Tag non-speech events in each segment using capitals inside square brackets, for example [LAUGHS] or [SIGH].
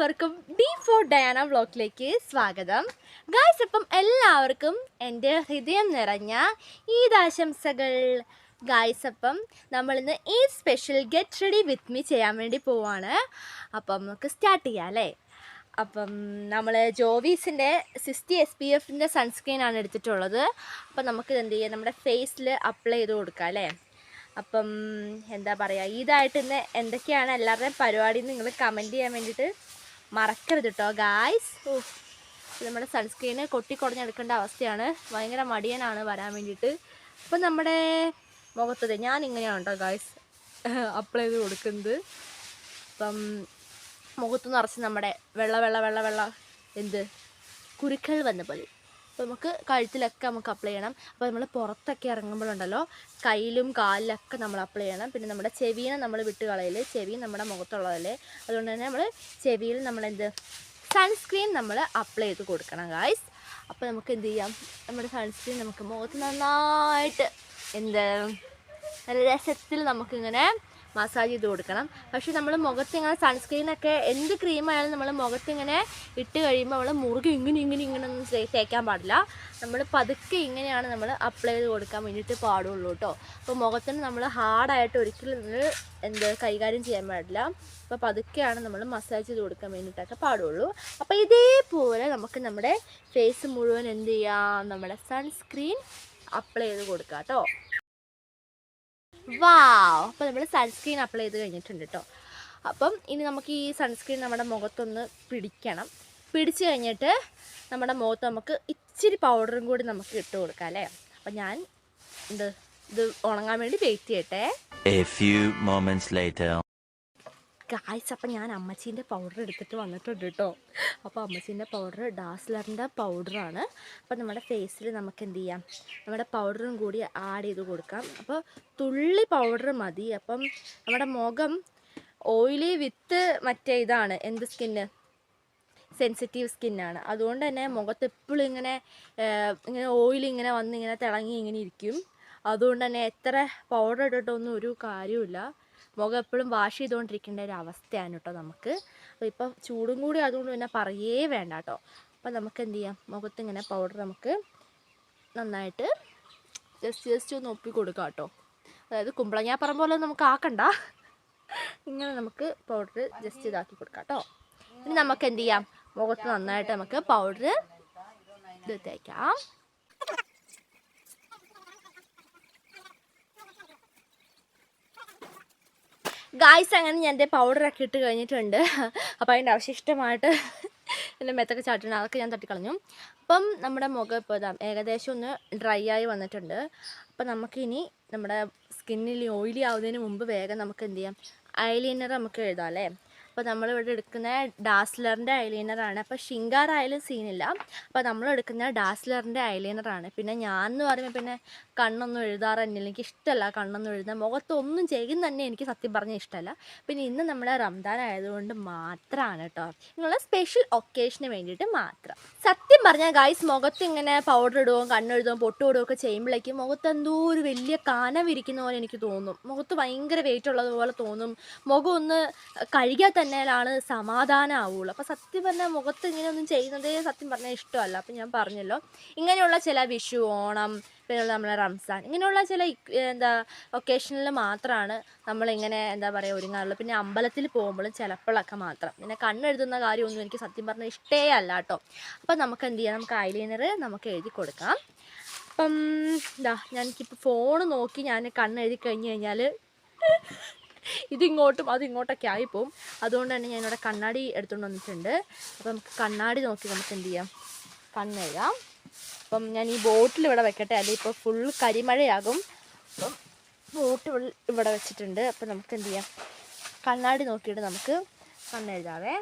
എല്ലാവർക്കും D four Diana വ്ളോഗിലേക്ക് സ്വാഗതം. ഗായ്സ് അപ്പം എല്ലാവർക്കും എന്റെ ഹൃദയം നിറഞ്ഞ ഈദാശംസകൾ ഗായ്സ് അപ്പം നമ്മളിന്ന് ഈ special get ready with me ചെയ്യാൻ വേണ്ടി പോവാണ്. അപ്പം നമുക്ക് സ്റ്റാർട്ട് ചെയ്യാം അല്ലേ? അപ്പം നമ്മൾ ജോവീസിന്റെ സിക്സ്റ്റി എസ് പി എഫിന്റെ സൺസ്ക്രീനാണ് എടുത്തിട്ടുള്ളത്. അപ്പം നമുക്കിത് എന്ത് ചെയ്യാം? നമ്മുടെ ഫേസിൽ അപ്ലൈ ചെയ്ത് കൊടുക്കാം അല്ലേ? അപ്പം എന്താ പറയുക ഇതായിട്ട് ഇന്ന് എന്തൊക്കെയാണ് എല്ലാവരുടെയും പരിപാടി നിങ്ങൾ കമന്റ് ചെയ്യാൻ വേണ്ടിയിട്ട് മറക്കരുത് കേട്ടോ ഗായ്സ് നമ്മുടെ സൺസ്ക്രീന് കൊട്ടിക്കൊടഞ്ഞെടുക്കേണ്ട അവസ്ഥയാണ്. ഭയങ്കര മടിയനാണ് വരാൻ വേണ്ടിയിട്ട്. അപ്പം നമ്മുടെ മുഖത്തത് ഞാൻ ഇങ്ങനെയാണ് കേട്ടോ ഗായ്സ് അപ്ലൈ ചെയ്ത് കൊടുക്കുന്നത്. അപ്പം മുഖത്ത് നിറച്ച് നമ്മുടെ വെള്ള വെള്ള വെള്ള വെള്ള എന്ത്? കുരുക്കൾ വന്ന പോലെ. അപ്പോൾ നമുക്ക് കഴുത്തിലൊക്കെ നമുക്ക് അപ്ലൈ ചെയ്യണം. അപ്പോൾ നമ്മൾ പുറത്തൊക്കെ ഇറങ്ങുമ്പോഴുണ്ടല്ലോ കയ്യിലും കാലിലൊക്കെ നമ്മൾ അപ്ലൈ ചെയ്യണം. പിന്നെ നമ്മുടെ ചെവിയെ നമ്മൾ വിട്ട് കളയൽ ചെവി നമ്മുടെ മുഖത്തുള്ളതല്ലേ. അതുകൊണ്ട് തന്നെ നമ്മൾ ചെവിയിൽ നമ്മളെന്ത് സൺസ്ക്രീൻ നമ്മൾ അപ്ലൈ ചെയ്ത് കൊടുക്കണം ഗായ്സ് അപ്പോൾ നമുക്ക് എന്ത് ചെയ്യാം? നമ്മുടെ സൺസ്ക്രീൻ നമുക്ക് മുഖത്ത് നന്നായിട്ട് എന്ത് നല്ല രസത്തിൽ നമുക്കിങ്ങനെ മസാജ് ചെയ്ത് കൊടുക്കണം. പക്ഷെ നമ്മൾ മുഖത്ത് ഇങ്ങനെ സൺസ്ക്രീനൊക്കെ എന്ത് ക്രീമായാലും നമ്മൾ മുഖത്ത് ഇങ്ങനെ ഇട്ട് കഴിയുമ്പോൾ നമ്മൾ മുറുകെ ഇങ്ങനെ ഇങ്ങനെ ഇങ്ങനെ ഒന്നും തേക്കാൻ പാടില്ല. നമ്മൾ പതുക്കെ ഇങ്ങനെയാണ് നമ്മൾ അപ്ലൈ ചെയ്ത് കൊടുക്കാൻ വേണ്ടിയിട്ട് പാടുള്ളൂ കേട്ടോ. അപ്പോൾ മുഖത്തിന് നമ്മൾ ഹാർഡായിട്ട് ഒരിക്കലും എന്ത് കൈകാര്യം ചെയ്യാൻ പാടില്ല. അപ്പോൾ പതുക്കെയാണ് നമ്മൾ മസാജ് ചെയ്ത് കൊടുക്കാൻ വേണ്ടിയിട്ടൊക്കെ പാടുള്ളൂ. അപ്പോൾ ഇതേപോലെ നമുക്ക് നമ്മുടെ ഫേസ് മുഴുവൻ എന്ത് ചെയ്യാം? നമ്മുടെ സൺസ്ക്രീൻ അപ്ലൈ ചെയ്ത് കൊടുക്കാം കേട്ടോ. വാവ് അപ്പോൾ നമ്മൾ സൺസ്ക്രീൻ അപ്ലൈ ചെയ്ത് കഴിഞ്ഞിട്ടുണ്ട് കേട്ടോ അപ്പം ഇനി നമുക്ക് ഈ സൺസ്ക്രീൻ നമ്മുടെ മുഖത്തൊന്ന് പിടിക്കണം. പിടിച്ച് കഴിഞ്ഞിട്ട് നമ്മുടെ മുഖത്ത് നമുക്ക് ഇച്ചിരി പൗഡറും കൂടി നമുക്ക് ഇട്ട് കൊടുക്കാം അല്ലേ? അപ്പം ഞാൻ ഇത് ഇത് ഉണങ്ങാൻ വേണ്ടി വെയിറ്റ് ചെയ്യട്ടെ. ഗായ്സ് അപ്പം ഞാൻ അമ്മച്ചീന്റെ പൗഡർ എടുത്തിട്ട് വന്നിട്ടുണ്ട് കേട്ടോ അപ്പോൾ അമ്മച്ചീന്റെ പൗഡർ ഡാസ്ലറിന്റെ പൗഡറാണ് അപ്പോൾ നമ്മുടെ ഫേസിൽ നമുക്ക് എന്ത് ചെയ്യാം? നമ്മുടെ പൗഡറും കൂടി ആഡ് ചെയ്ത് കൊടുക്കാം. അപ്പോൾ തുള്ളി പൗഡർ മതി. അപ്പം നമ്മുടെ മുഖം ഓയിലി വിത്ത് മറ്റേ ഇതാണ്. എന്ത് സ്കിന്ന് സെൻസിറ്റീവ് സ്കിന്നാണ് അതുകൊണ്ട് തന്നെ മുഖത്ത് എപ്പോഴും ഇങ്ങനെ ഇങ്ങനെ ഓയിൽ ഇങ്ങനെ വന്ന് ഇങ്ങനെ തിളങ്ങി ഇങ്ങനെ ഇരിക്കും. അതുകൊണ്ട് തന്നെ എത്ര പൗഡർ ഇട്ടിട്ടൊന്നും ഒരു കാര്യമില്ല മുഖം എപ്പോഴും വാഷ് ചെയ്തുകൊണ്ടിരിക്കേണ്ട ഒരു അവസ്ഥയാണ് കേട്ടോ നമുക്ക്. അപ്പോൾ ഇപ്പം ചൂടും കൂടി അതുകൊണ്ട് പിന്നെ പറയേ വേണ്ട കേട്ടോ അപ്പം നമുക്ക് എന്ത് ചെയ്യാം? മുഖത്ത് ഇങ്ങനെ പൗഡർ നമുക്ക് നന്നായിട്ട് ജസ്റ്റ് ജസ്റ്റ് ഒന്ന് ഒപ്പി കൊടുക്കാം കേട്ടോ അതായത് കുമ്പളങ്ങാപ്പറം പോലെ നമുക്ക് ആക്കണ്ട. ഇങ്ങനെ നമുക്ക് പൗഡർ ജസ്റ്റ് ഇതാക്കി കൊടുക്കാം കേട്ടോ ഇനി നമുക്ക് എന്ത് ചെയ്യാം? മുഖത്ത് നന്നായിട്ട് നമുക്ക് പൗഡർ ഇത് തേക്കാം ഗായ്സ് അങ്ങനെ ഞാൻ എന്റെ പൗഡറൊക്കെ ഇട്ട് കഴിഞ്ഞിട്ടുണ്ട്. അപ്പോൾ അതിന്റെ അവശിഷ്ടമായിട്ട് എന്റെ മെത്തൊക്കെ ചാട്ടുണ്ട് അതൊക്കെ ഞാൻ തട്ടിക്കളഞ്ഞു. അപ്പം നമ്മുടെ മുഖം ഇപ്പോൾ ഇതാ ഏകദേശം ഒന്ന് ഡ്രൈ ആയി വന്നിട്ടുണ്ട്. അപ്പം നമുക്കിനി നമ്മുടെ സ്കിന്നിൽ ഓയിലി ആവുന്നതിന് മുമ്പ് വേഗം നമുക്ക് എന്ത് ചെയ്യാം? ഐലൈനർ നമുക്ക് എഴുതാം അല്ലേ? അപ്പോൾ നമ്മളിവിടെ എടുക്കുന്ന ഡാസ്ലറിന്റെ ഐലൈനറാണ് അപ്പോൾ ഷിങ്കാർ ആയാലും സീനില്ല. അപ്പോൾ നമ്മൾ എടുക്കുന്ന ഡാസ്ലറിന്റെ ഐലൈനറാണ് പിന്നെ ഞാൻ എന്ന് പറയുമ്പോൾ പിന്നെ കണ്ണൊന്നും എഴുതാറ് തന്നെ എനിക്ക് ഇഷ്ടമല്ല കണ്ണൊന്നും എഴുതാൻ. മുഖത്തൊന്നും ചെയ്യും തന്നെ എനിക്ക് സത്യം പറഞ്ഞാൽ ഇഷ്ടമല്ല പിന്നെ ഇന്ന് നമ്മുടെ റംദാൻ ആയതുകൊണ്ട് മാത്രമാണ് കേട്ടോ ഇങ്ങനെയുള്ള സ്പെഷ്യൽ ഒക്കേഷന് വേണ്ടിയിട്ട് മാത്രം. സത്യം പറഞ്ഞാൽ ഗൈസ് മുഖത്ത് ഇങ്ങനെ പൗഡർ ഇടുകയും കണ്ണെഴുതുകയും പൊട്ട് ഇടുകയും ഒക്കെ ചെയ്യുമ്പോഴേക്കും മുഖത്ത് എന്തോ ഒരു വലിയ കാനം ഇരിക്കുന്ന പോലെ എനിക്ക് തോന്നും. മുഖത്ത് ഭയങ്കര വെയിറ്റ് ഉള്ളതുപോലെ തോന്നും. മുഖം ഒന്ന് കഴുകിയാൽ തന്നെയാണ് സമാധാനം ആവുള്ളൂ അപ്പോൾ സത്യം പറഞ്ഞാൽ മുഖത്ത് ഇങ്ങനെയൊന്നും ചെയ്യുന്നതേ സത്യം പറഞ്ഞാൽ ഇഷ്ടമല്ല. അപ്പോൾ ഞാൻ പറഞ്ഞല്ലോ. ഇങ്ങനെയുള്ള ചില വിഷു ഓണം പിന്നെ നമ്മളെ റംസാൻ ഇങ്ങനെയുള്ള ചില എന്താ ഒക്കേഷനിൽ മാത്രമാണ് നമ്മളിങ്ങനെ എന്താ പറയുക ഒരുങ്ങാറുള്ളത് പിന്നെ അമ്പലത്തിൽ പോകുമ്പോഴും ചിലപ്പോഴൊക്കെ മാത്രം. പിന്നെ കണ്ണെഴുതുന്ന കാര്യമൊന്നും എനിക്ക് സത്യം പറഞ്ഞാൽ ഇഷ്ടേ അല്ല കേട്ടോ അപ്പം നമുക്ക് എന്ത് ചെയ്യാം? നമുക്ക് ഐലൈനർ നമുക്ക് എഴുതി കൊടുക്കാം. അപ്പം എന്താ ഞാൻ എനിക്കിപ്പോൾ ഫോൺ നോക്കി ഞാൻ കണ്ണെഴുതി കഴിഞ്ഞ് കഴിഞ്ഞാൽ ഇതിങ്ങോട്ടും അതിങ്ങോട്ടൊക്കെ ആയിപ്പോവും. അതുകൊണ്ട് തന്നെ ഞാനിവിടെ കണ്ണാടി എടുത്തുകൊണ്ട് വന്നിട്ടുണ്ട്. അപ്പം നമുക്ക് കണ്ണാടി നോക്കി നമുക്ക് എന്ത് ചെയ്യാം? കണ്ണെഴുതാം അപ്പം ഞാൻ ഈ ബോട്ടിൽ ഇവിടെ വെക്കട്ടെ. അല്ലെങ്കിൽ ഇപ്പോൾ ഫുൾ കരിമഴയാകും. അപ്പം ബോട്ട് ഇവിടെ വെച്ചിട്ടുണ്ട്. അപ്പം നമുക്ക് എന്ത് ചെയ്യാം? കണ്ണാടി നോക്കിയിട്ട് നമുക്ക് കണ്ണെഴുതാവേ.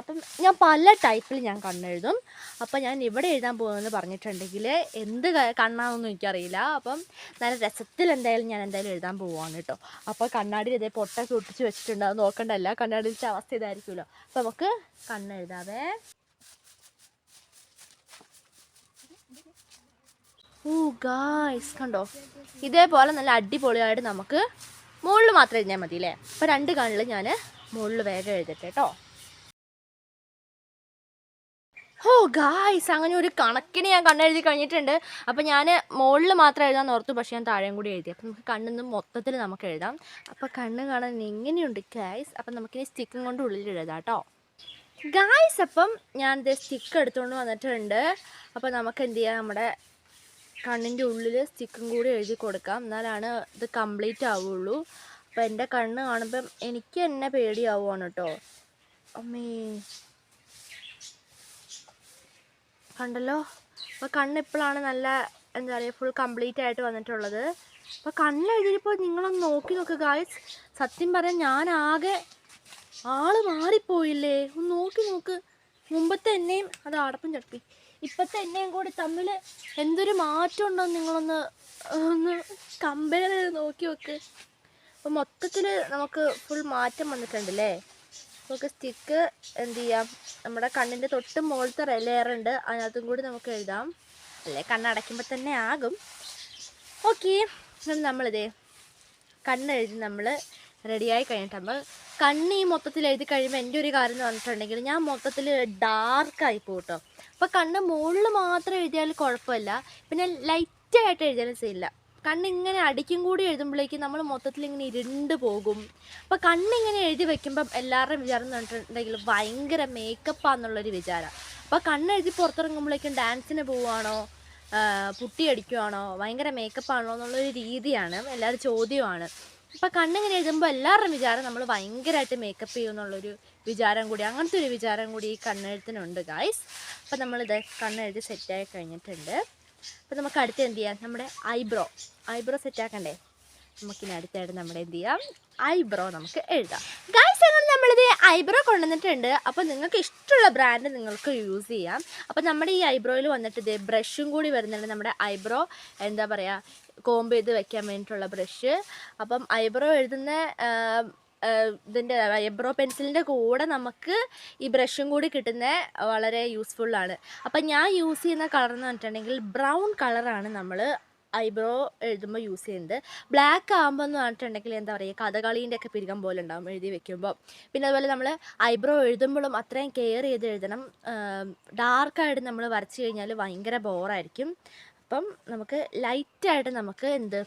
അപ്പം ഞാൻ പല ടൈപ്പിൽ ഞാൻ കണ്ണെഴുതും. അപ്പം ഞാൻ ഇവിടെ എഴുതാൻ പോകുമെന്ന് പറഞ്ഞിട്ടുണ്ടെങ്കിൽ എന്ത് കണ്ണാണെന്നൊന്നും എനിക്കറിയില്ല. അപ്പം നല്ല രസത്തിൽ എന്തായാലും ഞാൻ എന്തായാലും എഴുതാൻ പോവാണ് കേട്ടോ. അപ്പോൾ കണ്ണാടിയിൽ ഇതേ പൊട്ടൊക്കെ ഒട്ടിച്ച് വെച്ചിട്ടുണ്ട്. അത് നോക്കണ്ടല്ല. കണ്ണാടിയിലത്തെ അവസ്ഥ ഇതായിരിക്കുമല്ലോ. അപ്പം നമുക്ക് കണ്ണെഴുതാവേ. ഓ ഗായ്സ് കണ്ടോ? ഇതേപോലെ നല്ല അടിപൊളിയായിട്ട് നമുക്ക് മുകളിൽ മാത്രം എഴുതിയാൽ മതി അല്ലേ അപ്പോൾ രണ്ട് കണ്ണിൽ ഞാൻ മുകളിൽ വേഗം എഴുതട്ടെ കേട്ടോ. ഓ ഗായ്സ് അങ്ങനെ ഒരു കണക്കിന് ഞാൻ കണ്ണെഴുതി കഴിഞ്ഞിട്ടുണ്ട്. അപ്പം ഞാൻ മുകളിൽ മാത്രം എഴുതാൻ ഓർത്തു പക്ഷേ ഞാൻ താഴെയും കൂടി എഴുതി. അപ്പം നമുക്ക് കണ്ണിന്ന് മൊത്തത്തിൽ നമുക്ക് എഴുതാം. അപ്പം കണ്ണ് കാണാൻ എങ്ങനെയുണ്ട് ഗായ്സ് അപ്പം നമുക്കിനി സ്റ്റിക്കും കൊണ്ട് ഉള്ളിൽ എഴുതാം കേട്ടോ ഗായ്സ് അപ്പം ഞാൻ ഇത് സ്റ്റിക്ക് എടുത്തുകൊണ്ട് വന്നിട്ടുണ്ട്. അപ്പോൾ നമുക്ക് എന്ത് ചെയ്യാം? നമ്മുടെ കണ്ണിന്റെ ഉള്ളിൽ സ്റ്റിക്കും കൂടി എഴുതി കൊടുക്കാം. എന്നാലാണ് ഇത് കംപ്ലീറ്റ് ആവുള്ളൂ. അപ്പോൾ എന്റെ കണ്ണ് കാണുമ്പം എനിക്ക് തന്നെ പേടിയാവുകയാണ് കേട്ടോ അമ്മേ. കണ്ടല്ലോ? അപ്പോൾ കണ്ണ് ഇപ്പോഴാണ് നല്ല എന്താ പറയുക ഫുൾ കംപ്ലീറ്റ് ആയിട്ട് വന്നിട്ടുള്ളത്. അപ്പോൾ കണ്ണെഴുതിയപ്പോൾ നിങ്ങളൊന്ന് നോക്കി നോക്കുക ഗായ്സ് സത്യം പറയാൻ ഞാൻ ആകെ ആൾ മാറിപ്പോയില്ലേ? ഒന്ന് നോക്കി നോക്ക്. മുമ്പത്തെ എന്നെയും അത് അടപ്പം ചടപ്പി ഇപ്പോഴത്തെ എന്നെയും കൂടി തമ്മിൽ എന്തൊരു മാറ്റം ഉണ്ടോ നിങ്ങളൊന്ന് ഒന്ന് കമ്പയർ ചെയ്ത് നോക്കി നോക്ക്. അപ്പോൾ മൊത്തത്തിൽ നമുക്ക് ഫുൾ മാറ്റം വന്നിട്ടുണ്ടല്ലേ നമുക്ക് സ്റ്റിക്ക് എന്ത് ചെയ്യാം? നമ്മുടെ കണ്ണിന്റെ തൊട്ട് മുകളിലത്തെ ലെയർ ഉണ്ട്. അതിനകത്തും കൂടി നമുക്ക് എഴുതാം. അല്ലേ? കണ്ണടയ്ക്കുമ്പോൾ തന്നെ ആകും. ഓക്കെ നമ്മളിതേ കണ്ണെഴുതി നമ്മൾ റെഡിയായി കഴിഞ്ഞിട്ടാകുമ്പോൾ കണ്ണ് ഈ മൊത്തത്തിൽ എഴുതി കഴിയുമ്പോൾ എന്റെ ഒരു കാര്യം എന്ന് പറഞ്ഞിട്ടുണ്ടെങ്കിൽ ഞാൻ മൊത്തത്തിൽ ഡാർക്കായി പോകും കേട്ടോ അപ്പോൾ കണ്ണ് മുകളിൽ മാത്രം എഴുതിയാൽ കുഴപ്പമില്ല. പിന്നെ ലൈറ്റായിട്ട് എഴുതിയാലും ചെയ്യില്ല കണ്ണിങ്ങനെ അടിക്കും കൂടി എഴുതുമ്പോഴേക്കും നമ്മൾ മൊത്തത്തിൽ ഇങ്ങനെ ഇരുണ്ട് പോകും. അപ്പോൾ കണ്ണിങ്ങനെ എഴുതി വെക്കുമ്പം എല്ലാവരുടെയും വിചാരം എന്ന് പറഞ്ഞിട്ടുണ്ടെങ്കിൽ ഭയങ്കര മേക്കപ്പാന്നുള്ളൊരു വിചാരം. അപ്പോൾ കണ്ണെഴുതി പുറത്തിറങ്ങുമ്പോഴേക്കും ഡാൻസിന് പോവുകയാണോ പുട്ടി അടിക്കുവാണോ ഭയങ്കര മേക്കപ്പാണോ എന്നുള്ളൊരു രീതിയാണ് എല്ലാവരും ചോദ്യമാണ്. അപ്പോൾ കണ്ണിങ്ങനെ എഴുതുമ്പോൾ എല്ലാവരുടെയും വിചാരം നമ്മൾ ഭയങ്കരമായിട്ട് മേക്കപ്പ് ചെയ്യും എന്നുള്ളൊരു വിചാരം കൂടി അങ്ങനത്തെ ഒരു വിചാരം കൂടി ഈ കണ്ണെഴുത്തിനുണ്ട് ഗായ്സ് അപ്പോൾ നമ്മളിത് കണ്ണെഴുതി സെറ്റായി കഴിഞ്ഞിട്ടുണ്ട്. അപ്പോൾ നമുക്ക് അടുത്ത് എന്ത് ചെയ്യാം? നമ്മുടെ ഐബ്രോ ഐബ്രോ സെറ്റ് സെറ്റാക്കണ്ടേ നമുക്കിനി അടുത്തായിട്ട് നമ്മുടെ എന്ത് ചെയ്യാം? ഐബ്രോ നമുക്ക് എഴുതാം. ഗായ്സ് അങ്ങനെ നമ്മളിത് ഐബ്രോ കൊണ്ടുവന്നിട്ടുണ്ട്. അപ്പോൾ നിങ്ങൾക്ക് ഇഷ്ടമുള്ള ബ്രാൻഡ് നിങ്ങൾക്ക് യൂസ് ചെയ്യാം. അപ്പോൾ നമ്മുടെ ഈ ഐബ്രോയിൽ വന്നിട്ട് ഇത് ബ്രഷും കൂടി വരുന്നുണ്ട്. നമ്മുടെ ഐബ്രോ എന്താ പറയുക കോമ്പ് ചെയ്ത് വെക്കാൻ വേണ്ടിയിട്ടുള്ള ബ്രഷ് അപ്പം ഐബ്രോ എഴുതുന്ന ഇതിന്റെ ഐബ്രോ പെൻസിലിന്റെ കൂടെ നമുക്ക് ഈ ബ്രഷും കൂടി കിട്ടുന്ന വളരെ യൂസ്ഫുള്ളാണ് അപ്പം ഞാൻ യൂസ് ചെയ്യുന്ന കളർ എന്ന് പറഞ്ഞിട്ടുണ്ടെങ്കിൽ ബ്രൗൺ കളറാണ് നമ്മൾ ഐബ്രോ എഴുതുമ്പോൾ യൂസ് ചെയ്യുന്നത്. ബ്ലാക്ക് ആകുമ്പോൾ എന്ന് പറഞ്ഞിട്ടുണ്ടെങ്കിൽ എന്താ പറയുക കഥകളീന്റെ ഒക്കെ പിരികം പോലെ ഉണ്ടാകും എഴുതി വെക്കുമ്പോൾ പിന്നെ അതുപോലെ നമ്മൾ ഐബ്രോ എഴുതുമ്പോഴും അത്രയും കെയർ ചെയ്ത് എഴുതണം. ഡാർക്കായിട്ട് നമ്മൾ വരച്ച് കഴിഞ്ഞാൽ ഭയങ്കര ബോറായിരിക്കും അപ്പം നമുക്ക് ലൈറ്റായിട്ട് നമുക്ക് എന്ത്